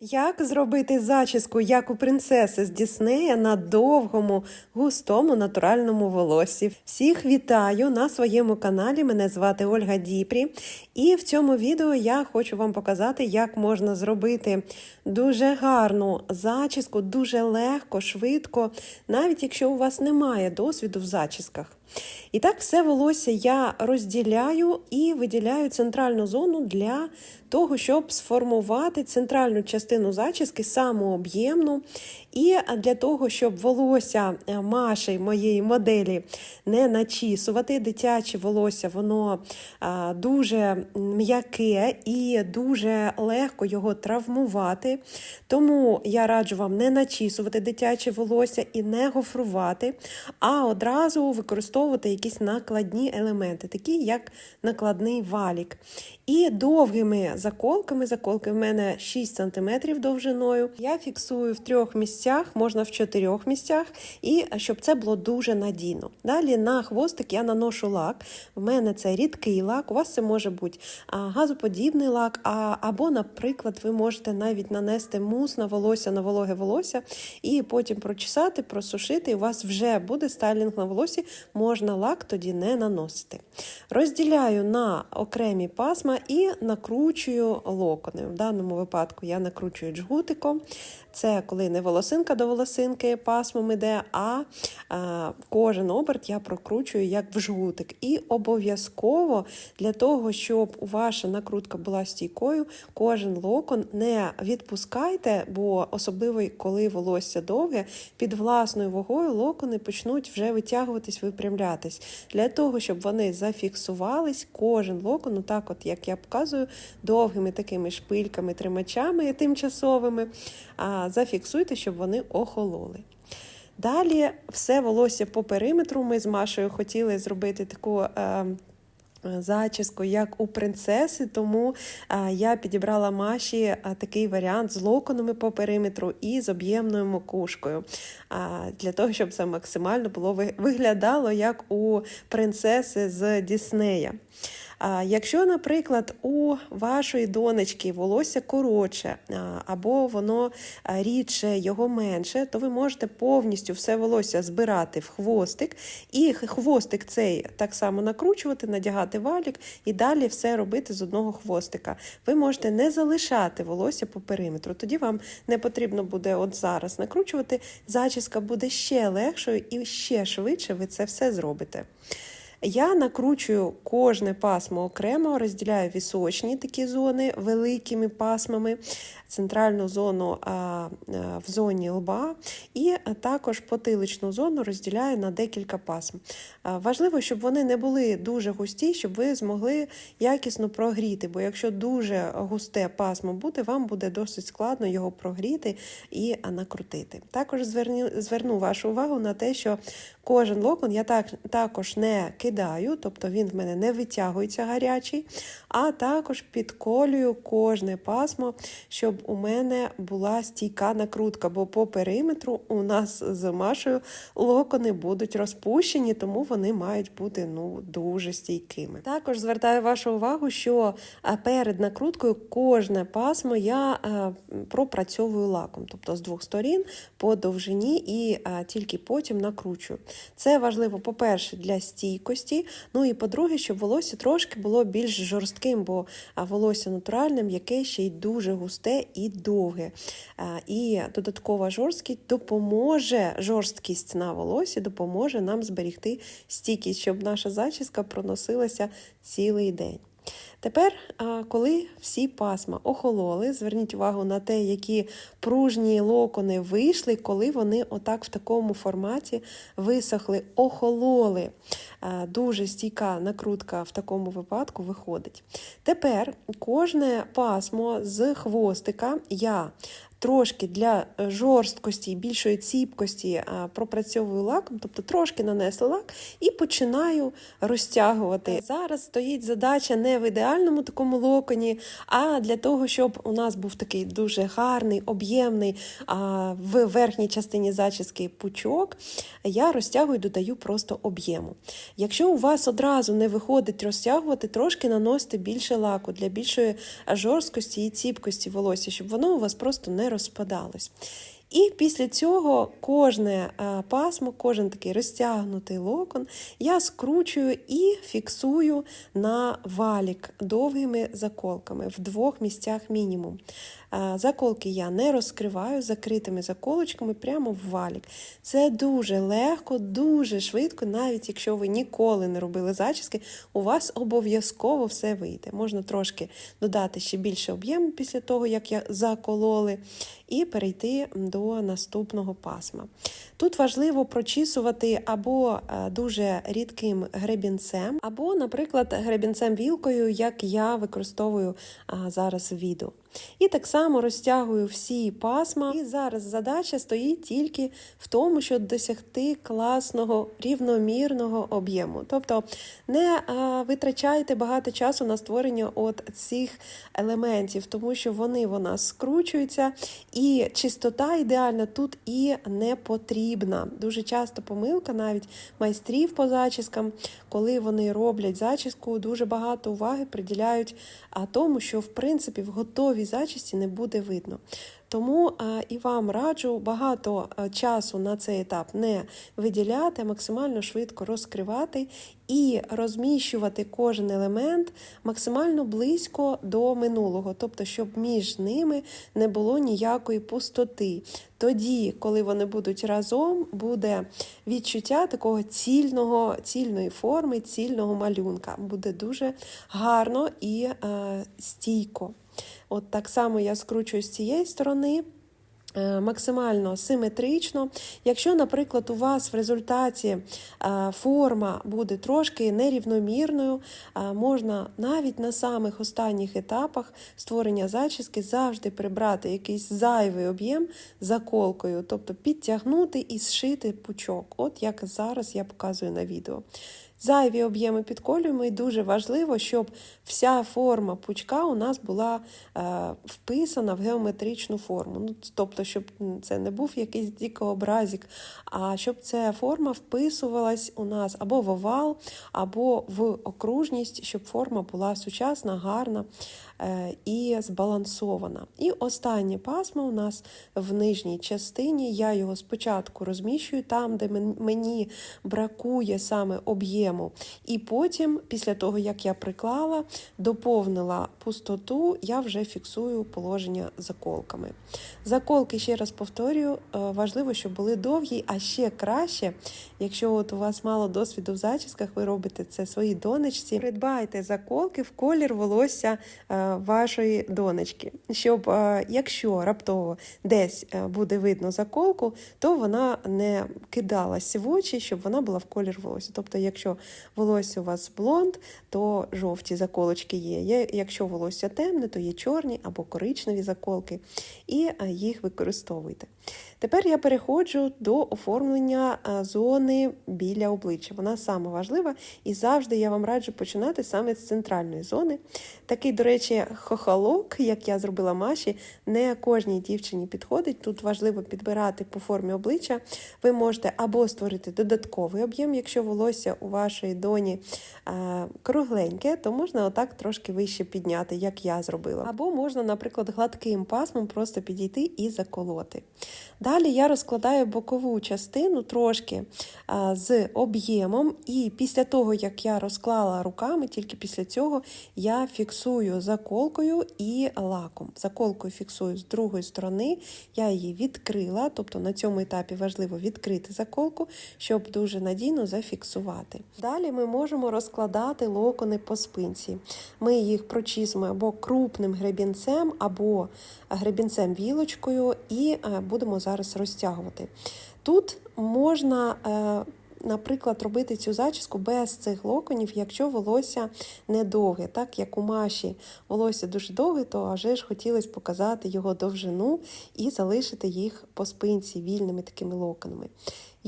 Як зробити зачіску, як у принцеси з Діснея на довгому, густому натуральному волоссі? Всіх вітаю на своєму каналі. Мене звати Ольга Діпрі. І в цьому відео я хочу вам показати, як можна зробити дуже гарну зачіску, дуже легко, швидко, навіть якщо у вас немає досвіду в зачісках. І так, все волосся я розділяю і виділяю центральну зону для того, щоб сформувати центральну частину зачіски, саму об'ємну, і для того, щоб волосся е, Маші, моєї моделі, не начісувати. Дитяче волосся, воно дуже м'яке і дуже легко його травмувати. Тому я раджу вам не начісувати дитяче волосся і не гофрувати, а одразу використовувати якісь накладні елементи, такі як накладний валік. І довгими заколками, заколки в мене 6 см довжиною. Я фіксую в трьох місцях, можна в чотирьох місцях, і щоб це було дуже надійно. Далі на хвостик я наношу лак. В мене це рідкий лак, у вас це може бути газоподібний лак, а, або, наприклад, ви можете навіть нанести мус на волосся, на вологе волосся, і потім прочесати, просушити, і у вас вже буде стайлінг на волосі, можна лак тоді не наносити. Розділяю на окремі пасма і накручую локони. В даному випадку я накручую джгутиком. Це коли не волосинка до волосинки пасмом іде, а, кожен оберт я прокручую як в жгутик. І обов'язково для того, щоб ваша накрутка була стійкою, кожен локон не відпускайте, бо особливо коли волосся довге, під власною вагою локони почнуть вже витягуватись, випрямлятись. Для того, щоб вони зафіксувались, кожен локон, так от як я показую, довгими такими шпильками, тримачами тимчасовими. Зафіксуйте, щоб вони охололи. Далі все волосся по периметру. Ми з Машою хотіли зробити таку. Е, Зачіску, як у принцеси, тому а, я підібрала Маші а, такий варіант з локонами по периметру і з об'ємною макушкою, а, для того, щоб це максимально було виглядало як у принцеси з Діснея. Якщо, наприклад, у вашої донечки волосся коротше, або воно рідше, його менше, то ви можете повністю все волосся збирати в хвостик, і хвостик цей так само накручувати, надягати валік і далі все робити з одного хвостика. Ви можете не залишати волосся по периметру. Тоді вам не потрібно буде от зараз накручувати, зачіска буде ще легшою і ще швидше ви це все зробите. Я накручую кожне пасмо окремо, розділяю вісочні такі зони великими пасмами, центральну зону в зоні лба, і також потиличну зону розділяю на декілька пасм. Важливо, щоб вони не були дуже густі, щоб ви змогли якісно прогріти, бо якщо дуже густе пасмо буде, вам буде досить складно його прогріти і накрутити. Також зверну вашу увагу на те, що кожен локон я так, також не кидаю, тобто він в мене не витягується гарячий, а також підколюю кожне пасмо, щоб у мене була стійка накрутка, бо по периметру у нас з Машою локони будуть розпущені, тому вони мають бути ну, дуже стійкими. Також звертаю вашу увагу, що перед накруткою кожне пасмо я пропрацьовую лаком, тобто з двох сторін по довжині і тільки потім накручую. Це важливо, по-перше, для стійкості. Ну і по-друге, щоб волосся трошки було більш жорстким, бо волосся натуральне, м'яке ще й дуже густе і довге. І додаткова жорсткість допоможе, жорсткість на волосі допоможе нам зберігти стійкість, щоб наша зачіска проносилася цілий день. Тепер, коли всі пасма охололи, зверніть увагу на те, які пружні локони вийшли, коли вони отак в такому форматі висохли, охололи. Дуже стійка накрутка в такому випадку виходить. Тепер кожне пасмо з хвостика я трошки для е, жорсткості, більшої ціпкості пропрацьовую лаком, тобто трошки нанесла лак і починаю розтягувати. Зараз стоїть задача не в ідеальному такому локоні, а для того, щоб у нас був такий дуже гарний, об'ємний в верхній частині зачіски пучок, я розтягую, додаю просто об'єму. Якщо у вас одразу не виходить розтягувати, трошки наносите більше лаку для більшої жорсткості і ціпкості волосся, щоб воно у вас просто не розпадалось. І після цього кожне е, пасмо, кожен такий розтягнутий локон я скручую і фіксую на валік довгими заколками в двох місцях мінімум. Е, Заколки я не розкриваю закритими заколочками прямо в валік. Це дуже легко, дуже швидко, навіть якщо ви ніколи не робили зачіски, у вас обов'язково все вийде. Можна трошки додати ще більше об'єму після того, як я закололи, і перейти до наступного пасма. Тут важливо прочісувати або е, дуже рідким гребінцем, або, наприклад, гребінцем-вілкою, як я використовую зараз в відео. І так само розтягую всі пасма. І зараз задача стоїть тільки в тому, щоб досягти класного рівномірного об'єму. Тобто не а, витрачайте багато часу на створення от цих елементів, тому що вони в нас скручуються, і чистота ідеальна тут і не потрібна. Дуже часто помилка навіть майстрів по зачіскам, коли вони роблять зачіску, дуже багато уваги приділяють тому, що в принципі в готовій зачісті не буде видно. Тому і вам раджу багато часу на цей етап не виділяти, максимально швидко розкривати і розміщувати кожен елемент максимально близько до минулого, тобто, щоб між ними не було ніякої пустоти. Тоді, коли вони будуть разом, буде відчуття такого цільного, цільної форми, цільного малюнка. Буде дуже гарно і е, стійко. От так само я скручую з цієї сторони. Е, Максимально симетрично. Якщо, наприклад, у вас в результаті е, форма буде трошки нерівномірною, е, можна навіть на самих останніх етапах створення зачіски завжди прибрати якийсь зайвий об'єм заколкою, тобто підтягнути і зшити пучок, от як зараз я показую на відео. Зайві об'єми підколюємо, і дуже важливо, щоб вся форма пучка у нас була вписана в геометричну форму. Ну, Тобто, щоб це не був якийсь дікообразік, а щоб ця форма вписувалась у нас або в овал, або в окружність, щоб форма була сучасна, гарна і збалансована. І останнє пасмо у нас в нижній частині. Я його спочатку розміщую там, де мені бракує саме об'єму. І потім, після того, як я приклала, доповнила пустоту, я вже фіксую положення заколками. Заколки, ще раз повторюю, е, важливо, щоб були довгі, а ще краще, якщо от у вас мало досвіду в зачісках, ви робите це своїй донечці. Придбайте заколки в колір волосся е, вашої донечки, щоб е, якщо раптово десь е, буде видно заколку, то вона не кидалась в очі, щоб вона була в колір волосся. Тобто, якщо волосся у вас блонд, то жовті заколочки є. Якщо волосся темне, то є чорні або коричневі заколки, і е, їх використовуйте. Тепер я переходжу до оформлення зони біля обличчя. Вона саме важлива, і завжди я вам раджу починати саме з центральної зони. Такий, до речі, хохолок, як я зробила Маші, не кожній дівчині підходить. Тут важливо підбирати по формі обличчя. Ви можете або створити додатковий об'єм, якщо волосся у вашої доні е, кругленьке, то можна отак трошки вище підняти, як я зробила. Або можна, наприклад, гладким пасмом просто підійти і заколоти. Далі я розкладаю бокову частину трошки а, з об'ємом, і після того, як я розклала руками, тільки після цього я фіксую заколкою і лаком. Заколкою фіксую з другої сторони, я її відкрила, тобто на цьому етапі важливо відкрити заколку, щоб дуже надійно зафіксувати. Далі ми можемо розкладати локони по спинці. Ми їх прочісимо або крупним гребінцем, або гребінцем вілочкою, і е, будемо зараз розтягувати. Тут можна е, наприклад, робити цю зачіску без цих локонів, якщо волосся не довге, так як у Маші волосся дуже довге, то вже ж хотілося показати його довжину і залишити їх по спинці вільними такими локонами.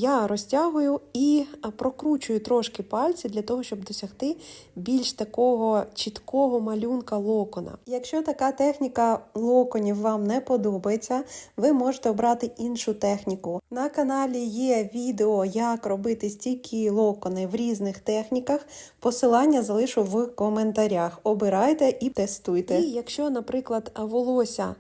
Я розтягую і прокручую трошки пальці для того, щоб досягти більш такого чіткого малюнка локона. Якщо така техніка локонів вам не подобається, ви можете обрати іншу техніку. На каналі є відео, як робити стійкі локони в різних техніках. Посилання залишу в коментарях. Обирайте і тестуйте. І якщо, наприклад, волосся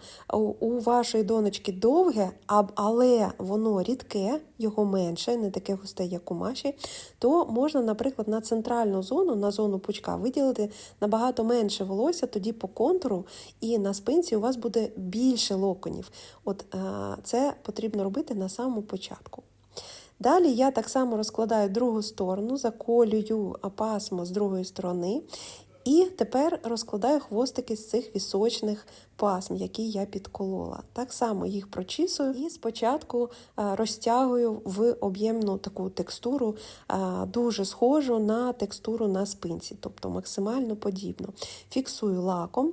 у вашої донечки довге, але воно рідке, його менше, не таке густе, як у Маші, то можна, наприклад, на центральну зону, на зону пучка, виділити набагато менше волосся, тоді по контуру, і на спинці у вас буде більше локонів. От це потрібно робити на самому початку. Далі я так само розкладаю другу сторону, заколюю пасмо з другої сторони. І тепер розкладаю хвостики з цих вісочних пасм, які я підколола. Так само їх прочісую і спочатку розтягую в об'ємну таку текстуру, дуже схожу на текстуру на спинці, тобто максимально подібно. Фіксую лаком.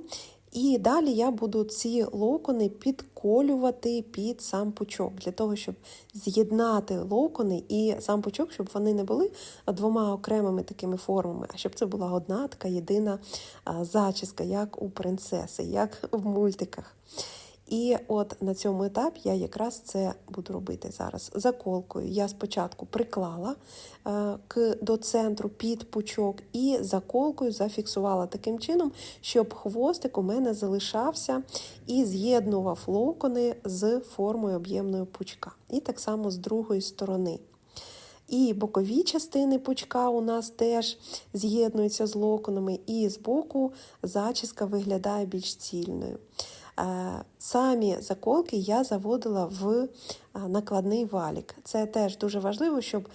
І далі я буду ці локони підколювати під сам пучок, для того, щоб з'єднати локони і сам пучок, щоб вони не були двома окремими такими формами, а щоб це була одна така єдина зачіска, як у принцеси, як в мультиках. І от на цьому етапі я якраз це буду робити зараз. Заколкою я спочатку приклала е, к, до центру під пучок і заколкою зафіксувала таким чином, щоб хвостик у мене залишався і з'єднував локони з формою об'ємної пучка. І так само з другої сторони. І бокові частини пучка у нас теж з'єднуються з локонами, і збоку зачіска виглядає більш цільною. Самі заколки я заводила в накладний валік. Це теж дуже важливо, щоб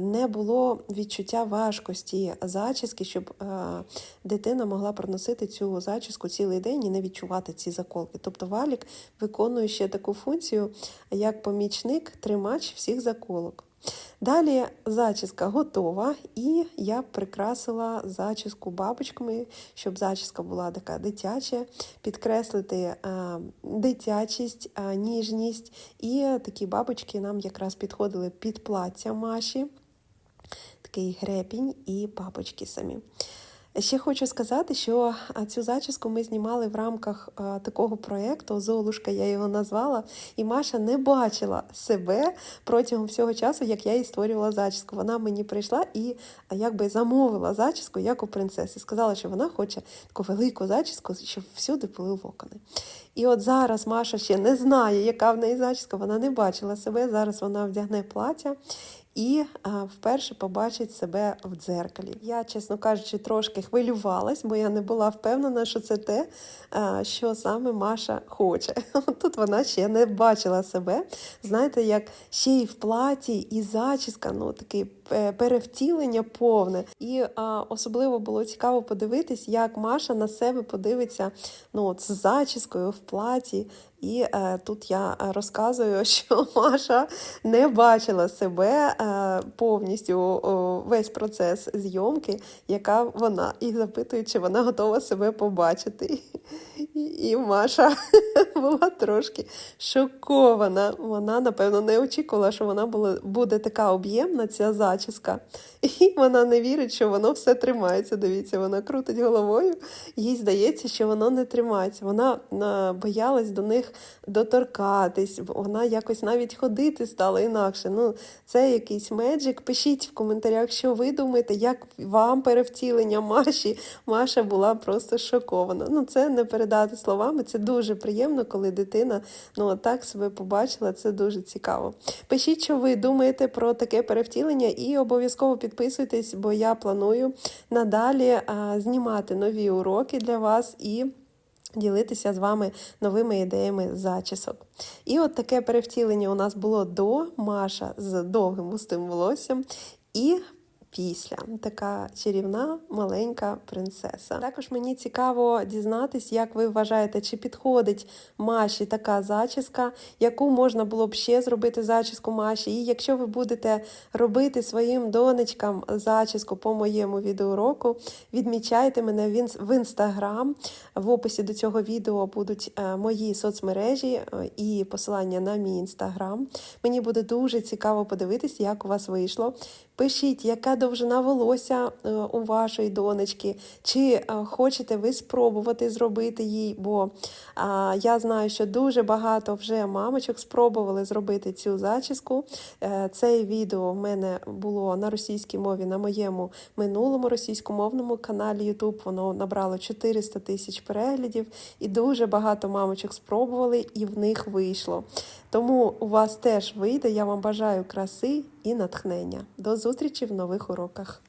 не було відчуття важкості зачіски, щоб дитина могла проносити цю зачіску цілий день і не відчувати ці заколки. Тобто валік виконує ще таку функцію, як помічник, тримач всіх заколок. Далі зачіска готова, і я прикрасила зачіску бабочками, щоб зачіска була така дитяча, підкреслити а, дитячість, а, ніжність. І такі бабочки нам якраз підходили під плаття Маші, такий грепінь і бабочки самі. Ще хочу сказати, що цю зачіску ми знімали в рамках такого проєкту Золушка, я його назвала, і Маша не бачила себе протягом всього часу, як я їй створювала зачіску. Вона мені прийшла і якби замовила зачіску, як у принцеси. Сказала, що вона хоче таку велику зачіску, щоб всюди були локони. І от зараз Маша ще не знає, яка в неї зачіска, вона не бачила себе. Зараз вона вдягне плаття і вперше побачить себе в дзеркалі. Я, чесно кажучи, трошки хвилювалась, бо я не була впевнена, що це те, що саме Маша хоче. Тут вона ще не бачила себе. Знаєте, як ще й в платі, і зачіска, ну таке перевтілення повне. І а, особливо було цікаво подивитись, як Маша на себе подивиться ну, от, з зачіскою в платі. І е, тут я розказую, що Маша не бачила себе е, повністю о, весь процес зйомки, яка вона, і запитує, чи вона готова себе побачити. І, і Маша була трошки шокована. Вона, напевно, не очікувала, що вона була, буде така об'ємна, ця зачіска. І вона не вірить, що воно все тримається. Дивіться, вона крутить головою, їй здається, що воно не тримається. Вона е, боялась до них доторкатись, вона якось навіть ходити стала інакше. Ну, Це якийсь меджик. Пишіть в коментарях, що ви думаєте, як вам перевтілення Маші. Маша була просто шокована. Ну, Це не передати словами, це дуже приємно, коли дитина ну, так себе побачила, це дуже цікаво. Пишіть, що ви думаєте про таке перевтілення, і обов'язково підписуйтесь, бо я планую надалі а, знімати нові уроки для вас і. Ділитися з вами новими ідеями зачісок. І от таке перевтілення у нас було до Маша з довгим густим волоссям. І після. Така чарівна маленька принцеса. Також мені цікаво дізнатись, як ви вважаєте, чи підходить Маші така зачіска, яку можна було б ще зробити зачіску Маші. І якщо ви будете робити своїм донечкам зачіску по моєму відеоуроку, відмічайте мене в інстаграм. В описі до цього відео будуть е, мої соцмережі е, і посилання на мій інстаграм. Мені буде дуже цікаво подивитись, як у вас вийшло. Пишіть, яка довжина волосся е, у вашої донечки, чи е, хочете ви спробувати зробити їй, бо я знаю, що дуже багато вже мамочок спробували зробити цю зачіску. Е, Це відео в мене було на російській мові на моєму минулому російськомовному каналі YouTube. Воно набрало 400 тисяч переглядів, і дуже багато мамочок спробували, і в них вийшло. Тому у вас теж вийде. Я вам бажаю краси і натхнення. До зустрічі в нових уроках.